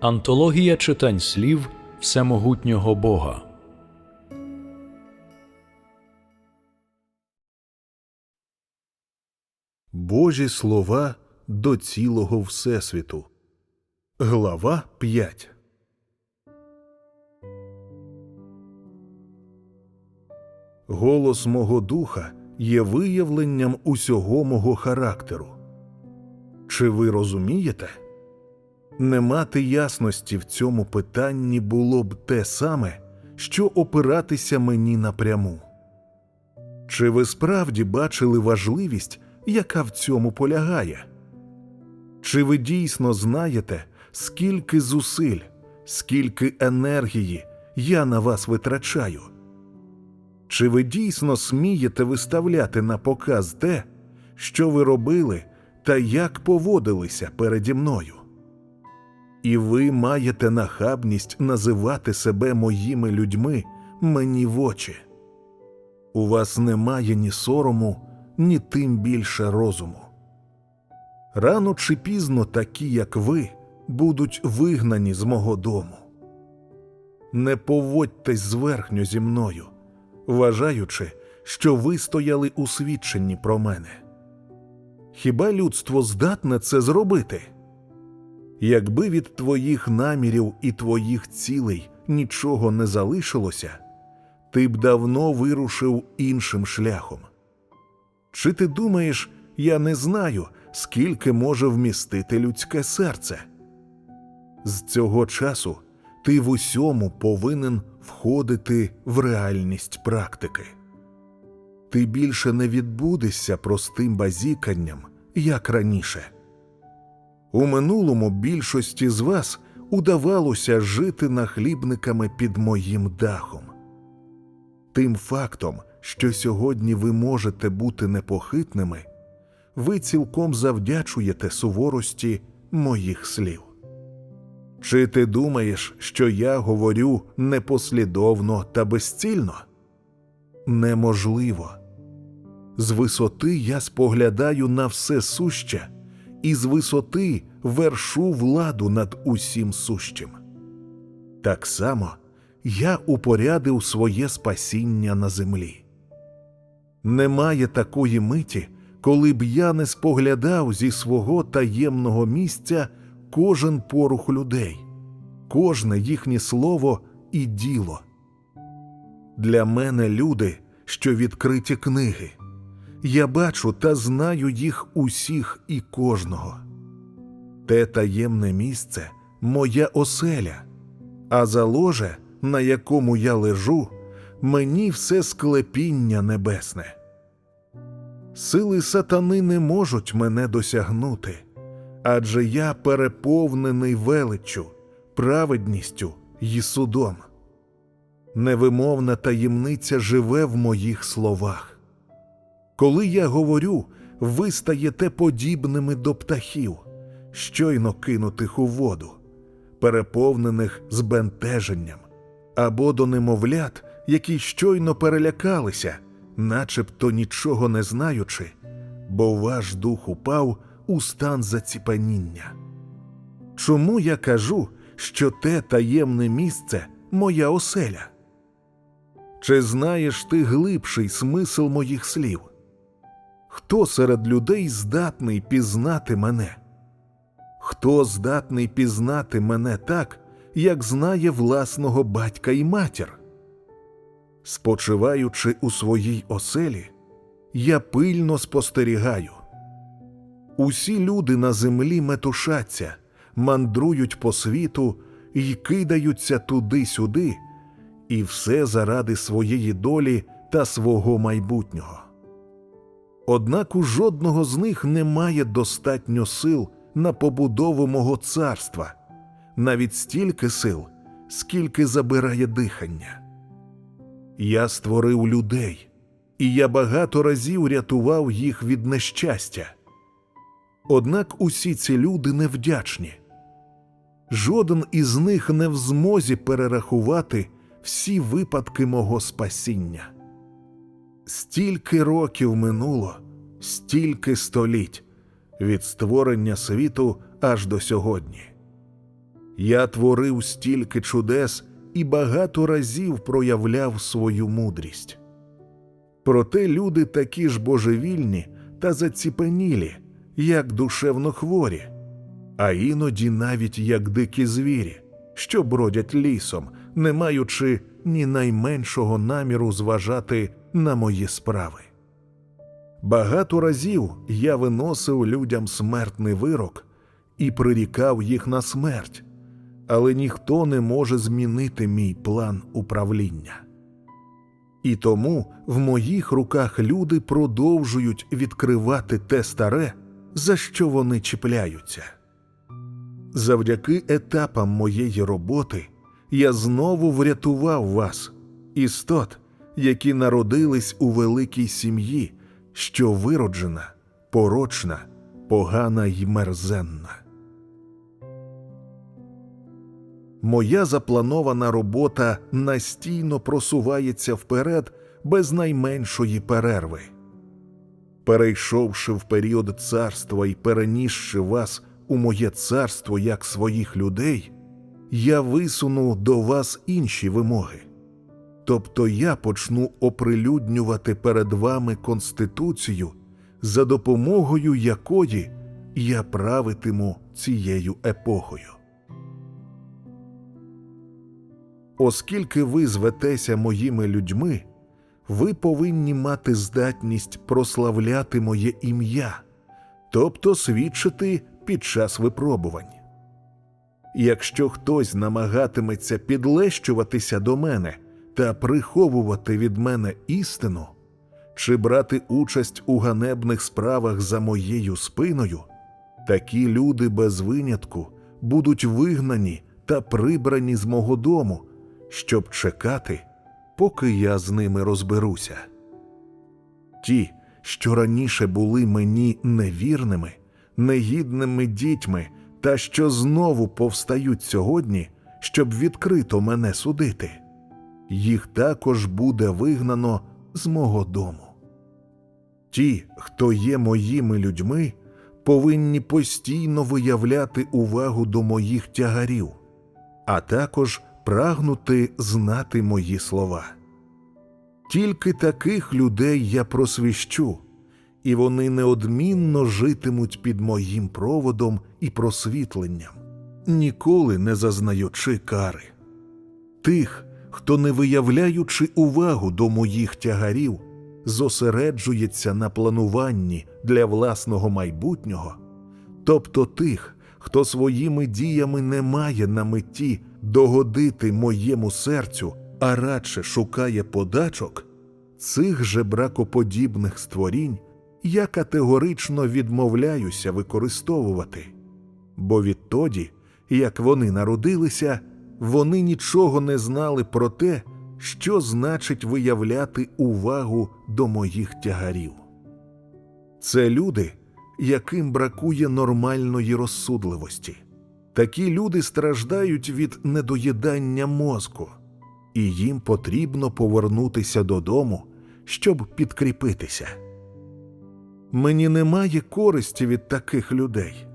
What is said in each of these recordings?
Антологія читань слів Всемогутнього Бога. Божі слова до цілого Всесвіту. Глава 5 Голос мого духа є виявленням усього мого характеру. Чи ви розумієте? Не мати ясності в цьому питанні було б те саме, що опиратися мені напряму. Чи ви справді бачили важливість, яка в цьому полягає? Чи ви дійсно знаєте, скільки зусиль, скільки енергії я на вас витрачаю? Чи ви дійсно смієте виставляти на показ те, що ви робили та як поводилися переді мною? І ви маєте нахабність називати себе моїми людьми мені в очі. У вас немає ні сорому, ні тим більше розуму. Рано чи пізно такі, як ви, будуть вигнані з мого дому. Не поводьтесь зверхньо зі мною, вважаючи, що ви стояли у свідченні про мене. Хіба людство здатне це зробити? Якби від твоїх намірів і твоїх цілей нічого не залишилося, ти б давно вирушив іншим шляхом. Чи ти думаєш, я не знаю, скільки може вмістити людське серце? З цього часу ти в усьому повинен входити в реальність практики. Ти більше не відбудешся простим базіканням, як раніше. У минулому більшості з вас удавалося жити нахлібниками під моїм дахом. Тим фактом, що сьогодні ви можете бути непохитними, ви цілком завдячуєте суворості моїх слів. Чи ти думаєш, що я говорю непослідовно та безцільно? Неможливо. З висоти я споглядаю на все суще, і з висоти вершу владу над усім сущим. Так само я упорядив своє спасіння на землі. Немає такої миті, коли б я не споглядав зі свого таємного місця кожен порух людей, кожне їхнє слово і діло. Для мене люди, що відкриті книги. Я бачу та знаю їх усіх і кожного. Те таємне місце моя оселя, а за ложе, на якому я лежу, мені все склепіння небесне. Сили сатани не можуть мене досягнути, адже я переповнений величчю, праведністю й судом. Невимовна таємниця живе в моїх словах. Коли я говорю, ви стаєте подібними до птахів, щойно кинутих у воду, переповнених збентеженням, або до немовлят, які щойно перелякалися, начебто нічого не знаючи, бо ваш дух упав у стан заціпаніння. Чому я кажу, що те таємне місце моя оселя? Чи знаєш ти глибший смисл моїх слів? Хто серед людей здатний пізнати мене? Хто здатний пізнати мене так, як знає власного батька і матір? Спочиваючи у своїй оселі, я пильно спостерігаю. Усі люди на землі метушаться, мандрують по світу і кидаються туди-сюди, і все заради своєї долі та свого майбутнього. Однак у жодного з них немає достатньо сил на побудову мого царства, навіть стільки сил, скільки забирає дихання. Я створив людей, і я багато разів рятував їх від нещастя. Однак усі ці люди невдячні. Жоден із них не в змозі перерахувати всі випадки мого спасіння. Стільки років минуло, стільки століть від створення світу аж до сьогодні. Я творив стільки чудес і багато разів проявляв свою мудрість. Проте люди такі ж божевільні та заціпенілі, як душевно хворі, а іноді навіть як дикі звірі, що бродять лісом, не маючи ні найменшого наміру зважати на мої справи. Багато разів я виносив людям смертний вирок і прирікав їх на смерть, але ніхто не може змінити мій план управління. І тому в моїх руках люди продовжують відкривати те старе, за що вони чіпляються. Завдяки етапам моєї роботи я знову врятував вас, істот, які народились у великій сім'ї, що вироджена, порочна, погана й мерзенна. Моя запланована робота настійно просувається вперед без найменшої перерви. Перейшовши в період царства і перенісши вас у моє царство як своїх людей, я висуну до вас інші вимоги. Тобто я почну оприлюднювати перед вами Конституцію, за допомогою якої я правитиму цією епохою. Оскільки ви зветеся моїми людьми, ви повинні мати здатність прославляти моє ім'я, тобто свідчити під час випробувань. Якщо хтось намагатиметься підлещуватися до мене та приховувати від мене істину, чи брати участь у ганебних справах за моєю спиною, такі люди без винятку будуть вигнані та прибрані з мого дому, щоб чекати, поки я з ними розберуся. Ті, що раніше були мені невірними, негідними дітьми, та що знову повстають сьогодні, щоб відкрито мене судити, їх також буде вигнано з мого дому. Ті, хто є моїми людьми, повинні постійно виявляти увагу до моїх тягарів, а також прагнути знати мої слова. Тільки таких людей я просвіщу, і вони неодмінно житимуть під моїм проводом і просвітленням, ніколи не зазнаючи кари. Тих, хто, не виявляючи увагу до моїх тягарів, зосереджується на плануванні для власного майбутнього, тобто тих, хто своїми діями не має на меті догодити моєму серцю, а радше шукає подачок, цих же бракоподібних створінь я категорично відмовляюся використовувати, бо відтоді, як вони народилися, вони нічого не знали про те, що значить виявляти увагу до моїх тягарів. Це люди, яким бракує нормальної розсудливості. Такі люди страждають від недоїдання мозку, і їм потрібно повернутися додому, щоб підкріпитися. Мені немає користі від таких людей.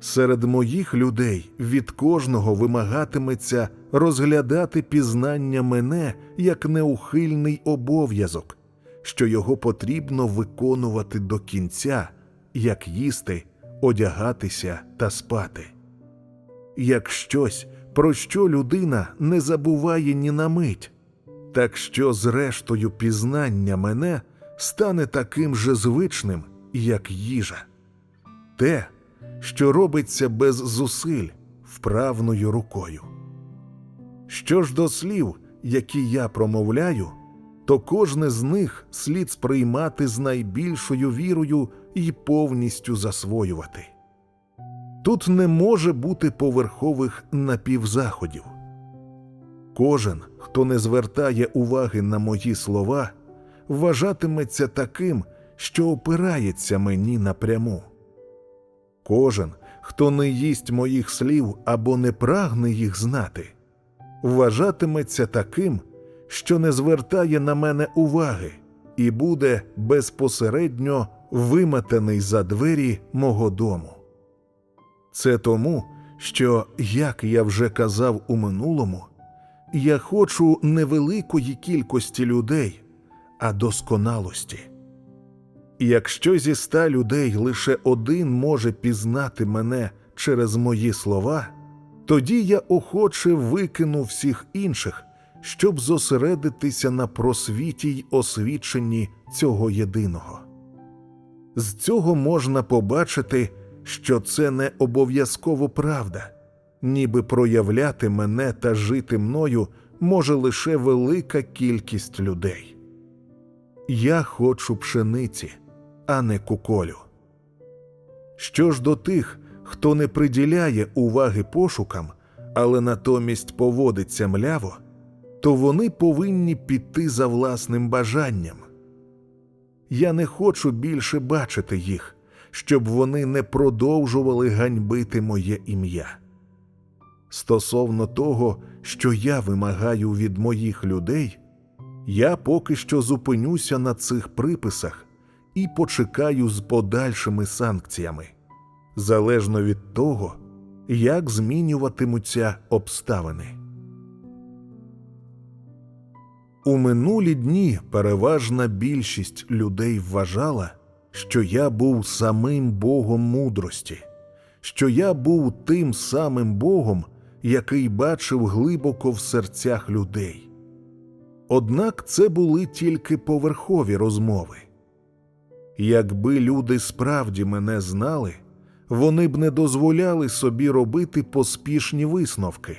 Серед моїх людей від кожного вимагатиметься розглядати пізнання мене як неухильний обов'язок, що його потрібно виконувати до кінця, як їсти, одягатися та спати. Як щось, про що людина не забуває ні на мить, так що, зрештою, пізнання мене стане таким же звичним, як їжа. Те, що робиться без зусиль вправною рукою. Що ж до слів, які я промовляю, то кожне з них слід сприймати з найбільшою вірою і повністю засвоювати. Тут не може бути поверхових напівзаходів. Кожен, хто не звертає уваги на мої слова, вважатиметься таким, що опирається мені напряму. Кожен, хто не їсть моїх слів або не прагне їх знати, вважатиметься таким, що не звертає на мене уваги і буде безпосередньо виметений за двері мого дому. Це тому, що, як я вже казав у минулому, я хочу невеликої кількості людей, а досконалості. І Якщо зі ста людей лише один може пізнати мене через мої слова, тоді я охоче викину всіх інших, щоб зосередитися на просвіті й освіченні цього єдиного. З цього можна побачити, що це не обов'язково правда, ніби проявляти мене та жити мною може лише велика кількість людей. Я хочу пшениці, а не куколю. Що ж до тих, хто не приділяє уваги пошукам, але натомість поводиться мляво, то вони повинні піти за власним бажанням. Я не хочу більше бачити їх, щоб вони не продовжували ганьбити моє ім'я. Стосовно того, що я вимагаю від моїх людей, я поки що зупинюся на цих приписах і почекаю з подальшими санкціями, залежно від того, як змінюватимуться обставини. У минулі дні переважна більшість людей вважала, що я був самим Богом мудрості, що я був тим самим Богом, який бачив глибоко в серцях людей. Однак це були тільки поверхові розмови. Якби люди справді мене знали, вони б не дозволяли собі робити поспішні висновки,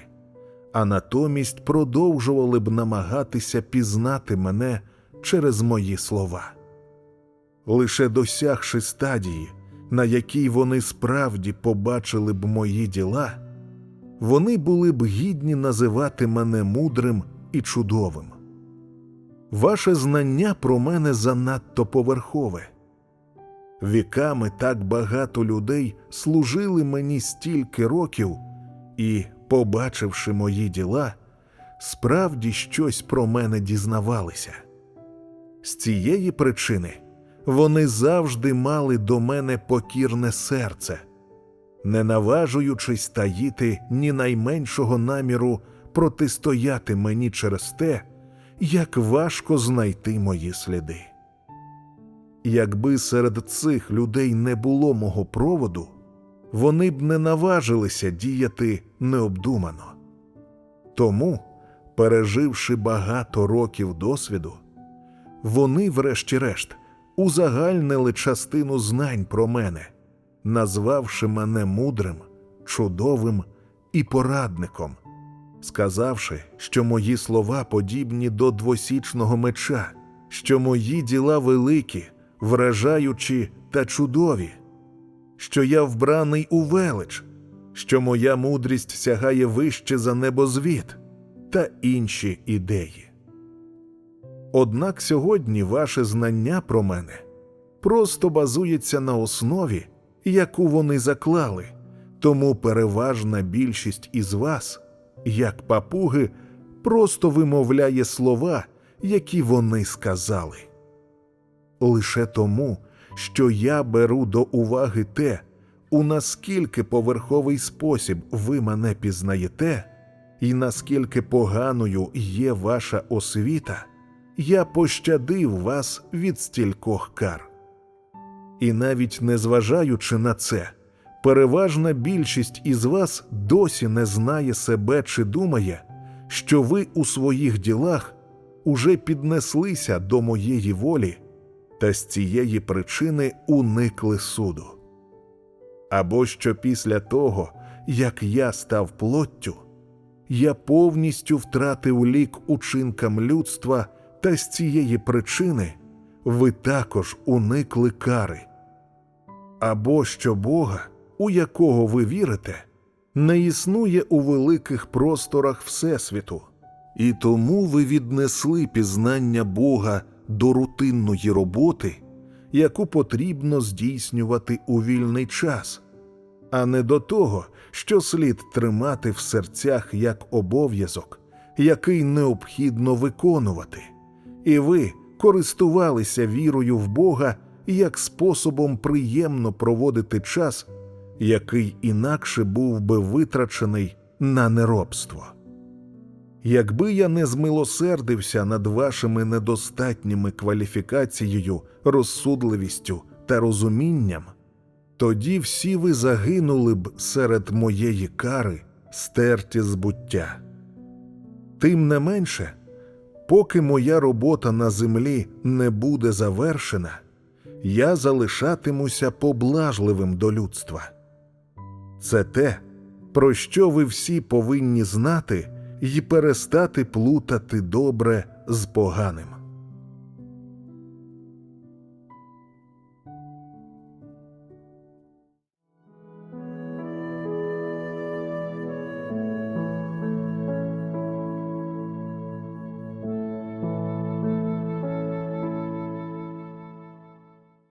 а натомість продовжували б намагатися пізнати мене через мої слова. Лише досягши стадії, на якій вони справді побачили б мої діла, вони були б гідні називати мене мудрим і чудовим. Ваше знання про мене занадто поверхове. Віками так багато людей служили мені стільки років і, побачивши мої діла, справді щось про мене дізнавалися. З цієї причини вони завжди мали до мене покірне серце, не наважуючись таїти ні найменшого наміру протистояти мені через те, як важко знайти мої сліди. Якби серед цих людей не було мого проводу, вони б не наважилися діяти необдумано. Тому, переживши багато років досвіду, вони, врешті-решт, узагальнили частину знань про мене, назвавши мене мудрим, чудовим і порадником, сказавши, що мої слова подібні до двосічного меча, що мої діла великі, вражаючі та чудові, що я вбраний у велич, що моя мудрість сягає вище за небозвід та інші ідеї. Однак сьогодні ваше знання про мене просто базується на основі, яку вони заклали, тому переважна більшість із вас, як папуги, просто вимовляє слова, які вони сказали. Лише тому, що я беру до уваги те, у наскільки поверховий спосіб ви мене пізнаєте, і наскільки поганою є ваша освіта, я пощадив вас від стількох кар. І навіть незважаючи на це, переважна більшість із вас досі не знає себе чи думає, що ви у своїх ділах уже піднеслися до моєї волі та з цієї причини уникли суду. Або що після того, як я став плоттю, я повністю втратив лік учинкам людства, та з цієї причини ви також уникли кари. Або що Бога, у якого ви вірите, не існує у великих просторах Всесвіту, і тому ви віднесли пізнання Бога до рутинної роботи, яку потрібно здійснювати у вільний час, а не до того, що слід тримати в серцях як обов'язок, який необхідно виконувати, і ви користувалися вірою в Бога як способом приємно проводити час, який інакше був би витрачений на неробство. Якби я не змилосердився над вашими недостатніми кваліфікацією, розсудливістю та розумінням, тоді всі ви загинули б серед моєї кари, стерті з буття. Тим не менше, поки моя робота на землі не буде завершена, я залишатимуся поблажливим до людства. Це те, про що ви всі повинні знати і перестати плутати добре з поганим.